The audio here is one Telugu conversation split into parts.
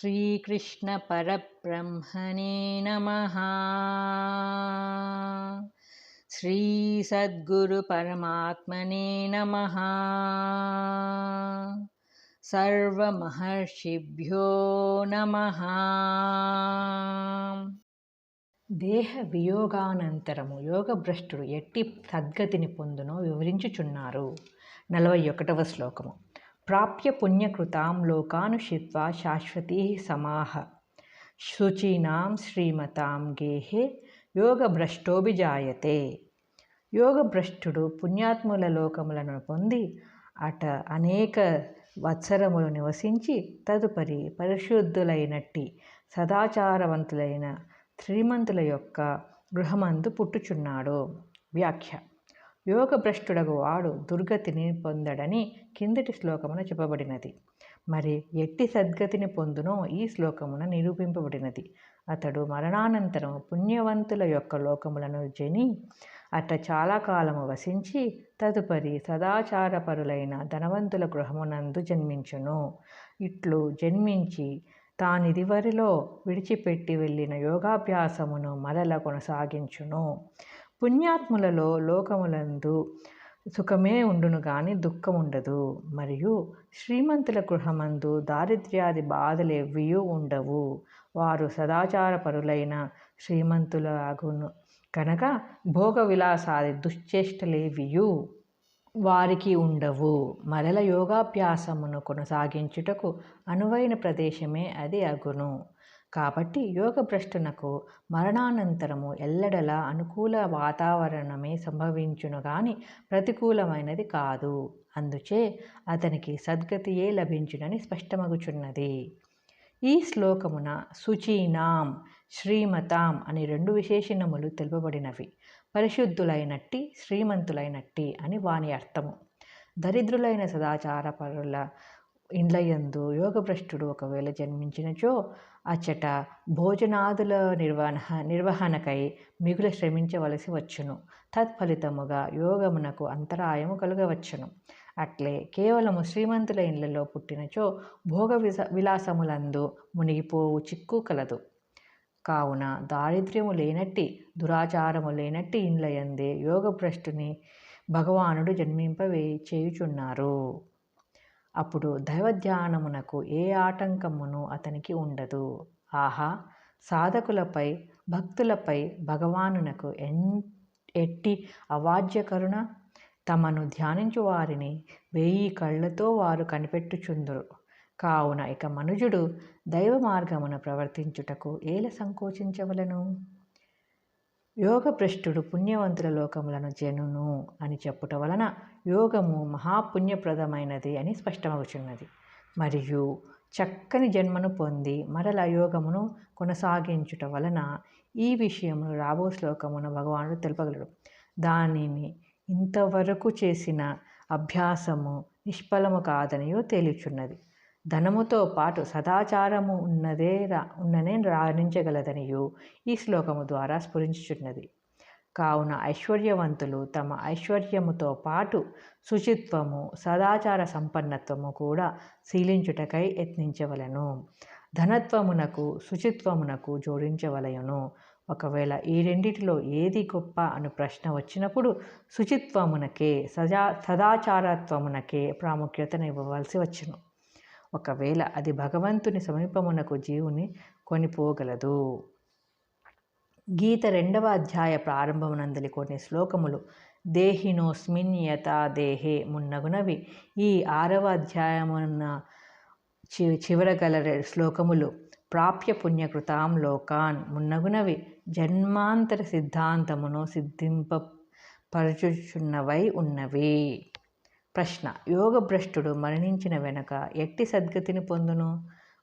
श्रीकृष्णपरब्रह्मणे नमः श्रीसद्गुरुपरमात्मने नमः सर्वमहर्षिभ्यो नमः దేహ వియోగానంతరము యోగభ్రష్టుడు ఎట్టి సద్గతిని పొందునో వివరించుచున్నారు నలభై ఒకటవ శ్లోకము ప్రాప్య పుణ్యకృతాం లోకానుషిత్వా శాశ్వతీ సమాహ. శుచీనాం శ్రీమతాం గేహే యోగభ్రష్టోభిజాయతే. యోగభ్రష్టుడు పుణ్యాత్ముల లోకములను పొంది అట అనేక వత్సరములు నివసించి తదుపరి పరిశుద్ధులైనట్టి సదాచారవంతులైన శ్రీమంతుల యొక్క గృహమందు పుట్టుచున్నాడు. వ్యాఖ్య యోగభ్రష్టుడగు వాడు దుర్గతిని పొందడని కిందటి శ్లోకమున చెప్పబడినది. మరి ఎట్టి సద్గతిని పొందునో ఈ శ్లోకమున నిరూపింపబడినది. అతడు మరణానంతరం పుణ్యవంతుల యొక్క లోకములను జని అట చాలా కాలము వసించి తదుపరి సదాచారపరులైన ధనవంతుల గృహమునందు జన్మించును. ఇట్లు జన్మించి తానిదివరిలో విడిచిపెట్టి వెళ్ళిన యోగాభ్యాసమును మరల కొనసాగించును. పుణ్యాత్ములలో లోకములందు సుఖమే ఉండును గాని దుఃఖం ఉండదు. మరియు శ్రీమంతుల గృహమందు దారిద్ర్యాది బాధలు ఉండవు. వారు సదాచారపరులైన శ్రీమంతుల అగును కనుక భోగ విలాసాది దుశ్చేష్టలేవియు వారికి ఉండవు. మరల యోగాభ్యాసమును కొనసాగించుటకు అనువైన ప్రదేశమే అది అగును. కాబట్టి యోగభ్రష్టునకు మరణానంతరము ఎల్లడలా అనుకూల వాతావరణమే సంభవించును గాని ప్రతికూలమైనది కాదు. అందుచే అతనికి సద్గతియే లభించునని స్పష్టమగుచున్నది. ఈ శ్లోకమున శుచీనాం శ్రీమతాం అని రెండు విశేషణములు తెలుపబడినవి. పరిశుద్ధులైనట్టి శ్రీమంతులైనట్టి అని వాని అర్థము. దరిద్రులైన సదాచార పరుల ఇండ్లయందు యోగభ్రష్టుడు ఒకవేళ జన్మించినచో అచ్చట భోజనాదుల నిర్వహణ నిర్వహణకై మిగుల శ్రమించవలసి వచ్చును. తత్ఫలితముగా యోగమునకు అంతరాయము కలుగవచ్చును. అట్లే కేవలము శ్రీమంతుల ఇండ్లలో పుట్టినచో భోగ విస విలాసములందు మునిగిపోవు చిక్కు కలదు. కావున దారిద్ర్యము లేనట్టి దురాచారము లేనట్టి ఇండ్లయందే యోగభ్రష్టుని భగవానుడు జన్మింపవే చేయుచున్నారు. అప్పుడు దైవధ్యానమునకు ఏ ఆటంకమును అతనికి ఉండదు. ఆహా! సాధకులపై భక్తులపై భగవానునకు ఎన్ ఎట్టి అవాజ్య కరుణ? తమను ధ్యానించు వారిని వెయ్యి కళ్ళతో వారు కనిపెట్టుచుందురు. కావున ఇక మనుజుడు దైవ మార్గమున ప్రవర్తించుటకు ఏల సంకోచించవలను? యోగభ్రష్టుడు పుణ్యవంతుల లోకములను జనును అని చెప్పుట వలన యోగము మహాపుణ్యప్రదమైనది అని స్పష్టమవుచున్నది మరియు చక్కని జన్మను పొంది మరల యోగమును కొనసాగించుట వలన ఈ విషయమును రాబో శ్లోకమున భగవానుడు తెలుపగలడు. దానిని ఇంతవరకు చేసిన అభ్యాసము నిష్ఫలము కాదనియో తేలిచున్నది. ధనముతో పాటు సదాచారము ఉన్నదే రా ఉన్ననే రాణించగలదనియు ఈ శ్లోకము ద్వారా స్ఫురించుచున్నది. కావున ఐశ్వర్యవంతులు తమ ఐశ్వర్యముతో పాటు శుచిత్వము సదాచార సంపన్నత్వము కూడా శీలించుటకై యత్నించవలను. ధనత్వమునకు శుచిత్వమునకు జోడించవలయను ఒకవేళ ఈ రెండిటిలో ఏది గొప్ప అను ప్రశ్న వచ్చినప్పుడు శుచిత్వమునకే సజా సదాచారత్వమునకే ప్రాముఖ్యతను ఇవ్వవలసి వచ్చును. ఒకవేళ అది భగవంతుని సమీపమునకు జీవుని కొనిపోగలదు. గీత రెండవ అధ్యాయ ప్రారంభమునందలి కొన్ని శ్లోకములు. దేహినోస్మిన్యత దేహే మున్నగునవి. ఈ ఆరవ అధ్యాయమున్న చి చివరగల శ్లోకములు. ప్రాప్య పుణ్యకృతాం లోకాన్ మున్నగునవి. జన్మాంతర సిద్ధాంతమును సిద్ధింప పరచుచున్నవై ఉన్నవి. ప్రశ్న. యోగభ్రష్టుడు మరణించిన వెనుక ఎట్టి సద్గతిని పొందును?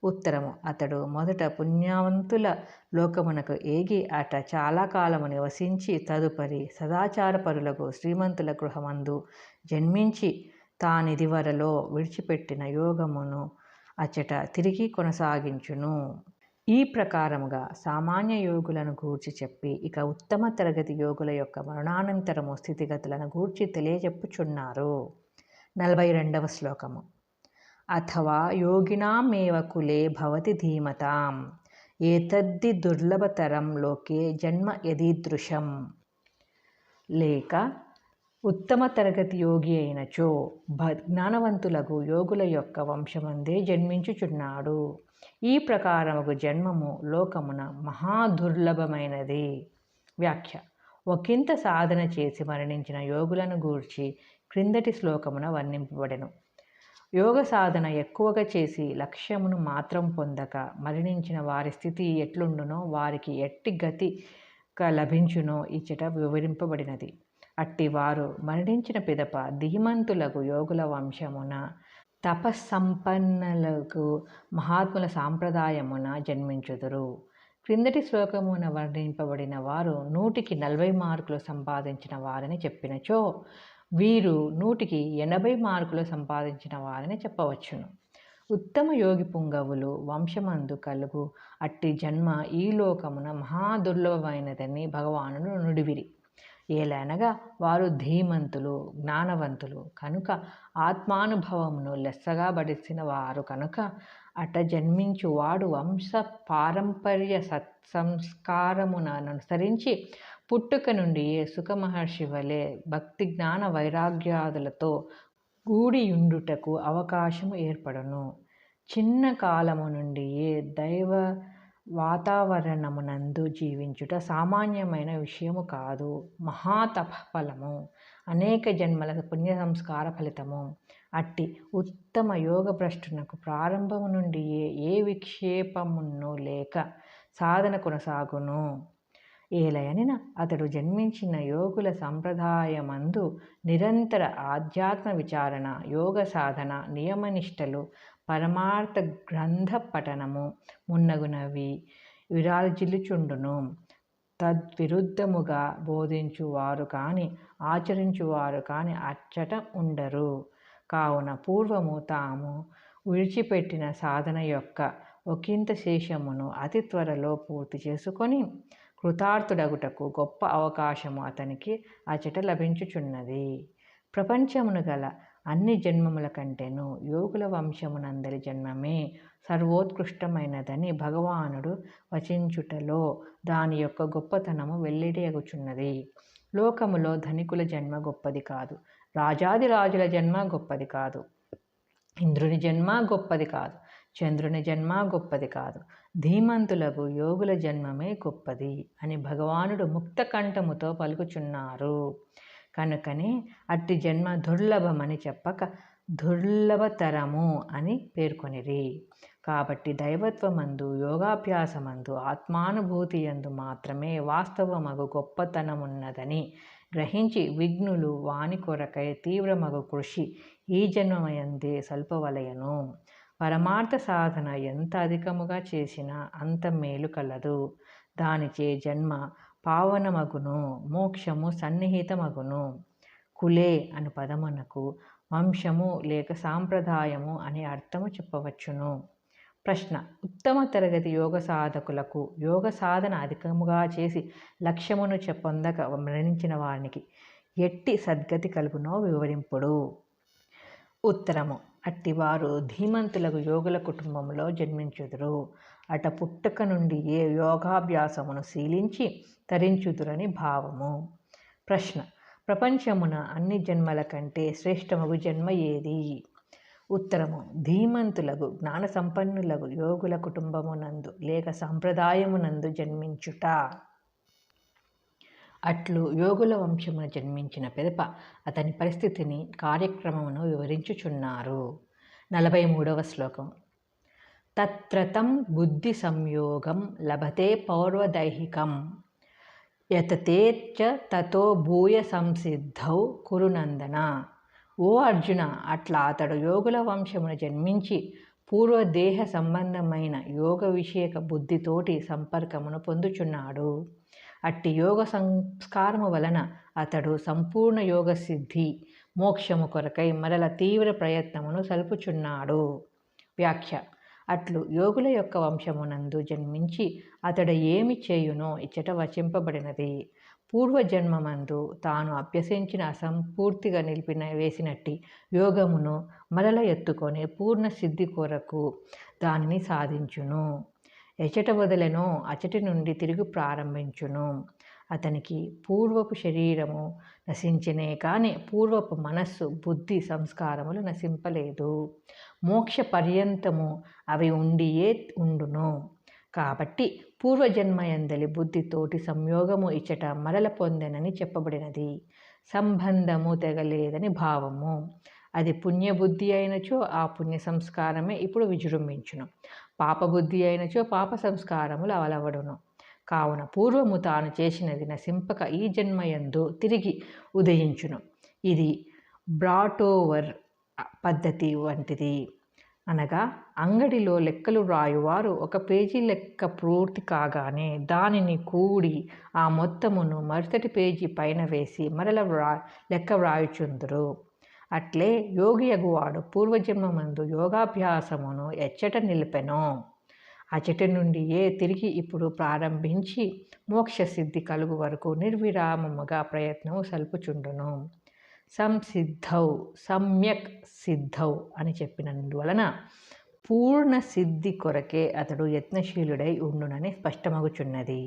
ఉత్తరము. అతడు మొదట పుణ్యవంతుల లోకమునకు ఏగి అట చాలా కాలము నివసించి తదుపరి సదాచారపరులకు శ్రీమంతుల గృహమందు జన్మించి తానిదివరలో విడిచిపెట్టిన యోగమును అచ్చట తిరిగి కొనసాగించును. ఈ ప్రకారముగా సామాన్య యోగులను గూర్చి చెప్పి ఇక ఉత్తమ తరగతి యోగుల యొక్క మరణానంతరము స్థితిగతులను గూర్చి తెలియజెప్పుచున్నారు. నలభై రెండవ శ్లోకము. అథవా యోగినామేవ కులే భవతి ధీమతాం. ఏతద్ది దుర్లభతరం లోకే జన్మ యదీదృశం. లేక ఉత్తమ తరగతి యోగి అయినచో భ జ్ఞానవంతులకు యోగుల యొక్క వంశమందే జన్మించుచున్నాడు. ఈ ప్రకారముకు జన్మము లోకమున మహాదుర్లభమైనది వ్యాఖ్య. ఒకంత సాధన చేసి మరణించిన యోగులను గూర్చి క్రిందటి శ్లోకమున వర్ణింపబడెను. యోగ సాధన ఎక్కువగా చేసి లక్ష్యమును మాత్రం పొందక మరణించిన వారి స్థితి ఎట్లుండునో వారికి ఎట్టి గతి లభించునో ఇచ్చట వివరింపబడినది. అట్టి వారు మరణించిన పిదప ధీమంతులకు యోగుల వంశమున తపస్సంపన్నులకు మహాత్ముల సాంప్రదాయమున జన్మించుదురు. క్రిందటి శ్లోకమున వర్ణింపబడిన వారు నూటికి నలభై మార్కులు సంపాదించిన వారని చెప్పినచో వీరు నూటికి ఎనభై మార్కులు సంపాదించిన వారని చెప్పవచ్చును. ఉత్తమ యోగి పుంగవులు వంశమందు కలుగు అట్టి జన్మ ఈ లోకమున మహాదుర్లభమైనదని భగవానుడు నుడివిరి. ఏలనగా వారు ధీమంతులు జ్ఞానవంతులు కనుక ఆత్మానుభవమును లెస్సగా బడిసిన వారు కనుక అట జన్మించువాడు వంశ పారంపర్య సత్సంస్కారమును అనుసరించి పుట్టుక నుండియే సుఖ మహర్షి వలె భక్తి జ్ఞాన వైరాగ్యాదులతో గూడియుండుటకు అవకాశము ఏర్పడును. చిన్న కాలము నుండియే దైవ వాతావరణమునందు జీవించుట సామాన్యమైన విషయము కాదు. మహాతపఫలము. అనేక జన్మల పుణ్య సంస్కార ఫలితము. అట్టి ఉత్తమ యోగ భ్రష్టునకు ప్రారంభము నుండి ఏ విక్షేపమును లేక సాధన కొనసాగును. ఏలయనిన అతడు జన్మించిన యోగుల సంప్రదాయమందు నిరంతర ఆధ్యాత్మ విచారణ యోగ సాధన నియమనిష్టలు పరమార్థ గ్రంథ పఠనము మున్నగునవి విరాజిల్లుచుండును. తద్విరుద్ధముగా బోధించువారు కాని ఆచరించువారు కాని అచ్చట ఉండరు. కావున పూర్వము తాము విడిచిపెట్టిన సాధన యొక్క ఒకంత శేషమును అతి త్వరలో పూర్తి చేసుకొని కృతార్థుడగుటకు గొప్ప అవకాశము అతనికి అచట లభించుచున్నది. ప్రపంచమును గల అన్ని జన్మముల కంటేను యోగుల వంశమునందరి జన్మమే. సర్వోత్కృష్టమైనదని భగవానుడు వచించుటలో దాని యొక్క గొప్పతనము వెల్లడియగుచున్నది. లోకములో ధనికుల జన్మ గొప్పది కాదు. రాజాది రాజుల జన్మ గొప్పది కాదు. ఇంద్రుని జన్మ గొప్పది కాదు. చంద్రుని జన్మ గొప్పది కాదు. ధీమంతులకు యోగుల జన్మమే గొప్పది అని భగవానుడు ముక్త కంఠముతో పలుకుచున్నారు. కనుకనే అట్టి జన్మ దుర్లభమని చెప్పక దుర్లభతరము అని పేర్కొనిరి. కాబట్టి దైవత్వమందు యోగాభ్యాసమందు ఆత్మానుభూతి ఎందు మాత్రమే వాస్తవమగు గొప్పతనమున్నదని గ్రహించి విఘ్నులు వాణి కొరకై తీవ్రమగు కృషి ఈ జన్మయందే సల్పవలయను. పరమార్థ సాధన ఎంత అధికముగా చేసినా అంత మేలు కలదు. దానిచే జన్మ పావనమగును మోక్షము సన్నిహితమగును. కులే అను పదమునకు వంశము లేక సాంప్రదాయము అనే అర్థము చెప్పవచ్చును. ప్రశ్న ఉత్తమ తరగతి యోగ సాధకులకు యోగ సాధన అధికముగా చేసి లక్ష్యమును పొందక మరణించిన వారికి ఎట్టి సద్గతి కలుగునో వివరింపుడు. ఉత్తరము అట్టివారు ధీమంతులకు యోగుల కుటుంబంలో జన్మించుదురు. అట పుట్టుక నుండి ఏ యోగాభ్యాసమును శీలించి తరించుదురని భావము. ప్రశ్న ప్రపంచమున అన్ని జన్మల కంటే శ్రేష్టమగు జన్మ ఏది? ఉత్తరము ధీమంతులకు జ్ఞాన సంపన్నులకు యోగుల కుటుంబమునందు లేక సంప్రదాయమునందు జన్మించుట. అట్లు యోగుల వంశమున జన్మించిన పెదప అతని పరిస్థితిని కార్యక్రమమును వివరించుచున్నారు. నలభై మూడవ శ్లోకం. తత్రతం బుద్ధి సంయోగం లభతే పౌర్వదైహికం. యతతేచ్చ తతో భూయ సంసిద్ధౌ కురునందన. ఓ అర్జున అట్లా అతడు యోగుల వంశమును జన్మించి పూర్వదేహ సంబంధమైన యోగ విషయక బుద్ధితోటి సంపర్కమును పొందుచున్నాడు. అట్టి యోగ సంస్కారము వలన అతడు సంపూర్ణ యోగ సిద్ధి మోక్షము కొరకై మరల తీవ్ర ప్రయత్నమును సలుపుచున్నాడు. వ్యాఖ్య. అట్లు యోగుల యొక్క వంశమునందు జన్మించి అతడు ఏమి చేయునో ఇచ్చట వచింపబడినది. పూర్వజన్మమందు తాను అభ్యసించిన అసంపూర్తిగా నిలిపిన వేసినట్టి యోగమును మరల ఎత్తుకొని పూర్ణ సిద్ధి కొరకు దానిని సాధించును. ఎచట వదలెనో అచటి నుండి తిరిగి ప్రారంభించును. అతనికి పూర్వపు శరీరము నశించినే కానీ పూర్వపు మనస్సు బుద్ధి సంస్కారములు నశింపలేదు. మోక్ష పర్యంతము అవి ఉండియే ఉండును. కాబట్టి పూర్వజన్మయందలి బుద్ధితోటి సంయోగము ఇచ్చట మరల పొందెనని చెప్పబడినది. సంబంధము తెగలేదని భావము. అది పుణ్యబుద్ధి అయినచో ఆ పుణ్య సంస్కారమే ఇప్పుడు విజృంభించును. పాపబుద్ధి అయినచో పాప సంస్కారములు అవలవడును. కావున పూర్వము తాను చేసినది నశింపక ఈ జన్మయందు తిరిగి ఉదయించును. ఇది బ్రాటోవర్ పద్ధతి వంటిది. అనగా అంగడిలో లెక్కలు రాయువారు ఒక పేజీ లెక్క పూర్తి కాగానే దానిని కూడి ఆ మొత్తమును మరుసటి పేజీ పైన వేసి మరల వ్రా లెక్క వ్రాయుచుందురు. అట్లే యోగి అగువాడు పూర్వజన్మమందు యోగాభ్యాసమును ఎచ్చట నిలిపెను. అచట నుండి ఏ తిరిగి ఇప్పుడు ప్రారంభించి మోక్ష సిద్ధి కలుగు వరకు నిర్విరామముగా ప్రయత్నము సల్పుచుండును. సంసిద్ధౌ సమ్యక్ సిద్ధౌ అని చెప్పినందువలన పూర్ణ సిద్ధి కొరకే అతడు యత్నశీలుడై ఉండునని స్పష్టమగుచున్నది.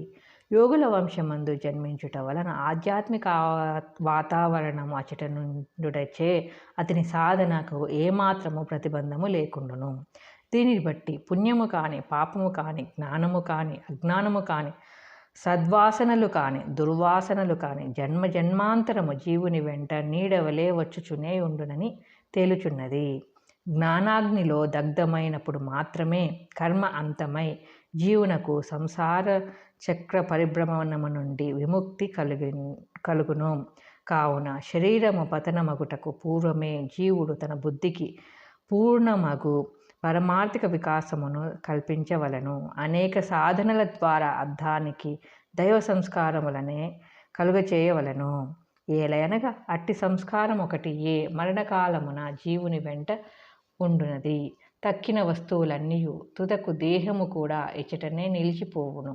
యోగుల వంశమందు జన్మించుట వలన ఆధ్యాత్మిక వాతావరణము అచట నుండుటచే అతని సాధనకు ఏమాత్రము ప్రతిబంధము లేకుండును. దీనిని బట్టి పుణ్యము కాని పాపము కాని జ్ఞానము కాని అజ్ఞానము కాని సద్వాసనలు కాని దుర్వాసనలు కాని జన్మ జన్మాంతరము జీవుని వెంట నీడవలే వచ్చుచునే ఉండునని తేలుచున్నది. జ్ఞానాగ్నిలో దగ్ధమైనప్పుడు మాత్రమే కర్మ అంతమై జీవునకు సంసార చక్ర పరిభ్రమణము నుండి విముక్తి కలిగి కలుగును. కావున శరీరము పతనమగుటకు పూర్వమే జీవుడు తన బుద్ధికి పూర్ణమగు పరమార్థిక వికాసమును కల్పించవలను. అనేక సాధనల ద్వారా అర్థానికి దైవ సంస్కారములనే కలుగచేయవలను. ఏలయనగా అట్టి సంస్కారం ఒకటి ఏ మరణకాలమున జీవుని వెంట ఉండునది. తక్కిన వస్తువులన్నీ తుదకు దేహము కూడా ఇచ్చటనే నిలిచిపోవును.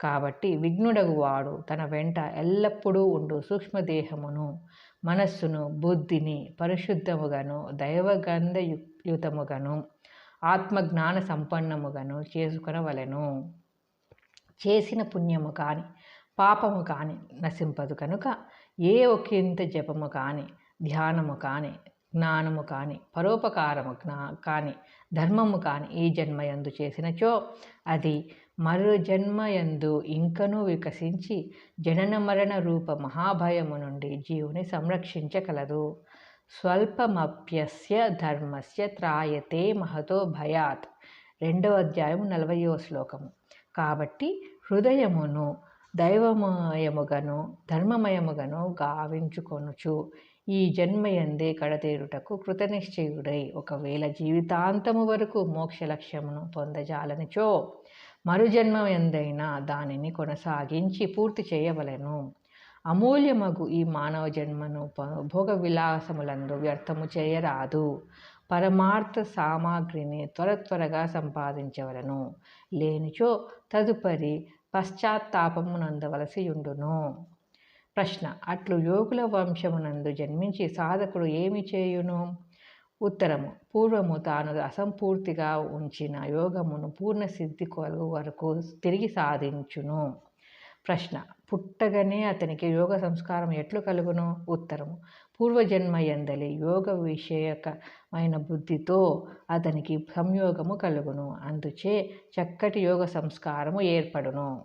కాబట్టి విఘ్నుడగు వాడు తన వెంట ఎల్లప్పుడూ ఉండు సూక్ష్మదేహమును మనస్సును బుద్ధిని పరిశుద్ధముగాను దైవగంధయుతముగాను ఆత్మజ్ఞాన సంపన్నముగాను చేసుకునవలెను. చేసిన పుణ్యము కాని పాపము కాని నశింపదు కనుక ఏ ఒకంత జపము కాని ధ్యానము కాని జ్ఞానము కాని పరోపకారము జ్ఞా కాని ధర్మము కాని ఈ జన్మయందు చేసినచో అది మరో జన్మయందు ఇంకనూ వికసించి జనన మరణ రూప మహాభయము నుండి జీవుని సంరక్షించగలదు. స్వల్పమప్యస్య ధర్మస్య త్రాయతే మహతో భయాత్. రెండవ అధ్యాయం నలభయో శ్లోకము. కాబట్టి హృదయమును దైవమయముగను ధర్మమయముగను గావించుకొనుచు ఈ జన్మయందే కడతేరుటకు కృతనిశ్చయుడై ఒకవేళ జీవితాంతము వరకు మోక్ష లక్ష్యమును పొందజాలనిచో మరుజన్మ ఎందైనా దానిని కొనసాగించి పూర్తి చేయవలెను. అమూల్యమగు ఈ మానవ జన్మను భోగ విలాసములందు వ్యర్థము చేయరాదు. పరమార్థ సామాగ్రిని త్వర త్వరగా సంపాదించవలను. లేనిచో తదుపరి పశ్చాత్తాపమునందవలసి ఉండును ప్రశ్న. అట్లు యోగుల వంశమునందు జన్మించి సాధకుడు ఏమి చేయును? ఉత్తరము. పూర్వము తాను అసంపూర్తిగా ఉంచిన యోగమును పూర్ణ సిద్ధి కొలు వరకు తిరిగి సాధించును. ప్రశ్న. పుట్టగానే అతనికి యోగ సంస్కారం ఎట్లు కలుగును? ఉత్తరము. పూర్వజన్మ ఎందలి యోగ విషయకమైన బుద్ధితో అతనికి సంయోగము కలుగును. అందుచే చక్కటి యోగ సంస్కారము ఏర్పడును.